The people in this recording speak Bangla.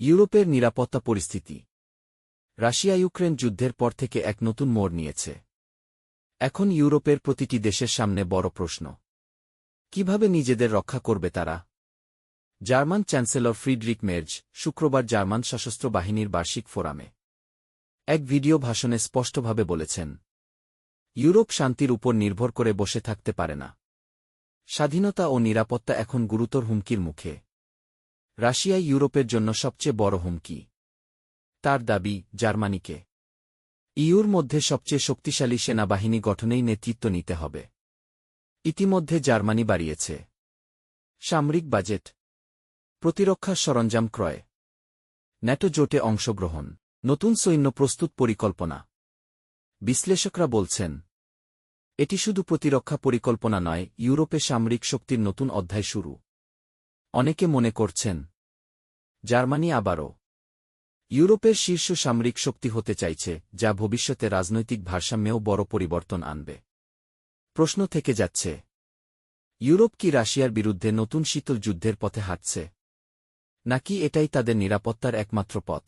ইউরোপের নিরাপত্তা পরিস্থিতি। রাশিয়া ইউক্রেন যুদ্ধের পর থেকে এক নতুন মোড় নিয়েছে। এখন ইউরোপের প্রতিটি দেশের সামনে বড় প্রশ্ন। কীভাবে নিজেদের রক্ষা করবে তারা? জার্মান চ্যান্সেলর ফ্রিডরিক মের্জ শুক্রবার জার্মান সশস্ত্র বাহিনীর বার্ষিক ফোরামে এক ভিডিও ভাষণে স্পষ্টভাবে বলেছেন, ইউরোপ শান্তির উপর নির্ভর করে বসে থাকতে পারে না। স্বাধীনতা ও নিরাপত্তা এখন গুরুতর হুমকির মুখে। রাশিয়াই ইউরোপের জন্য সবচেয়ে বড় হুমকি। তার দাবি, জার্মানিকে। ইউর মধ্যে সবচেয়ে শক্তিশালী সেনাবাহিনী গঠনেই নেতৃত্ব নিতে হবে। ইতিমধ্যে জার্মানি বাড়িয়েছে। সামরিক বাজেট। প্রতিরক্ষা সরঞ্জাম ক্রয়। ন্যাটো জোটে অংশগ্রহণ। নতুন সৈন্য প্রস্তুত পরিকল্পনা। বিশ্লেষকরা বলছেন, এটি শুধু প্রতিরক্ষা পরিকল্পনা নয়, ইউরোপে সামরিক শক্তির নতুন অধ্যায় শুরু। অনেকে মনে করছেন। জার্মানি আবারও। ইউরোপের শীর্ষ সামরিক শক্তি হতে চাইছে, যা ভবিষ্যতে রাজনৈতিক ভারসাম্যেও বড় পরিবর্তন আনবে। প্রশ্ন থেকে যাচ্ছে, ইউরোপ কি রাশিয়ার বিরুদ্ধে নতুন শীতল যুদ্ধের পথে হাঁটছে? নাকি এটাই তাদের নিরাপত্তার একমাত্র পথ?